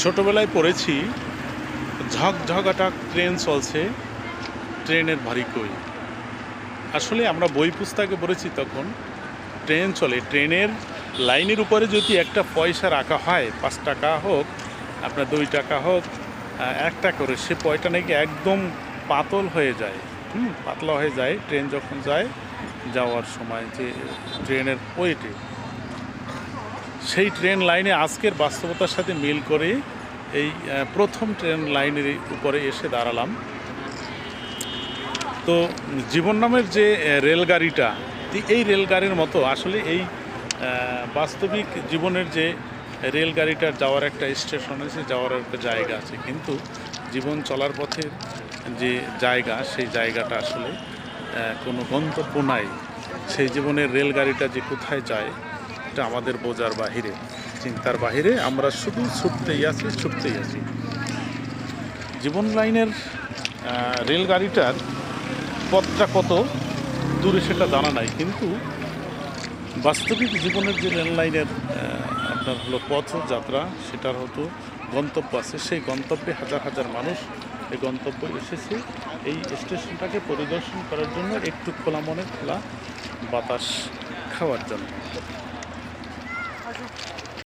ছোটবেলায় পড়েছি ঝকঝকাটা ট্রেন চলছে, ট্রেনের ভারী কই। আসলে আমরা বই পুস্তকে পড়েছি তখন, ট্রেন চলে, ট্রেনের লাইনের উপরে যদি একটা পয়সা রাখা হয়, পাঁচ টাকা হোক, আপনার দুই টাকা হোক একটা করে, সে পয়টা নাকি একদম পাতল হয়ে যায়, হুম, পাতলা হয়ে যায়, ট্রেন যখন যায়, যাওয়ার সময় যে ট্রেনের ওয়েটে। সেই ট্রেন লাইনে আজকের বাস্তবতার সাথে মিল করে এই প্রথম ট্রেন লাইনের উপরে এসে দাঁড়ালাম। তো জীবন নামের যে রেলগাড়িটা এই রেলগাড়ির মতো আসলে এই বাস্তবিক জীবনের যে রেলগাড়িটার যাওয়ার একটা স্টেশন আছে, যাওয়ার একটা জায়গা আছে, কিন্তু জীবন চলার পথের যে জায়গা, সেই জায়গাটা আসলে কোনো গন্তব্য নাই। সেই জীবনের রেলগাড়িটা যে কোথায় যায় এটা আমাদের বোঝার বাহিরে, চিন্তার বাহিরে। আমরা শুধু ছুটতেই আছি ছুটতেই আছি। জীবন লাইনের রেলগাড়িটার পথটা কত? দূরে সেটা জানা নাই, কিন্তু বাস্তবিক জীবনের যে রেল লাইনের আপনার হলো পথযাত্রা সেটার হয়তো গন্তব্য আছে। সেই গন্তব্যে হাজার হাজার মানুষ এই গন্তব্যে এসেছে। এই স্টেশনটাকে পরিদর্শন করার জন্য একটু খোলা মনে খোলা বাতাস খাওয়ার জন্য। 好吃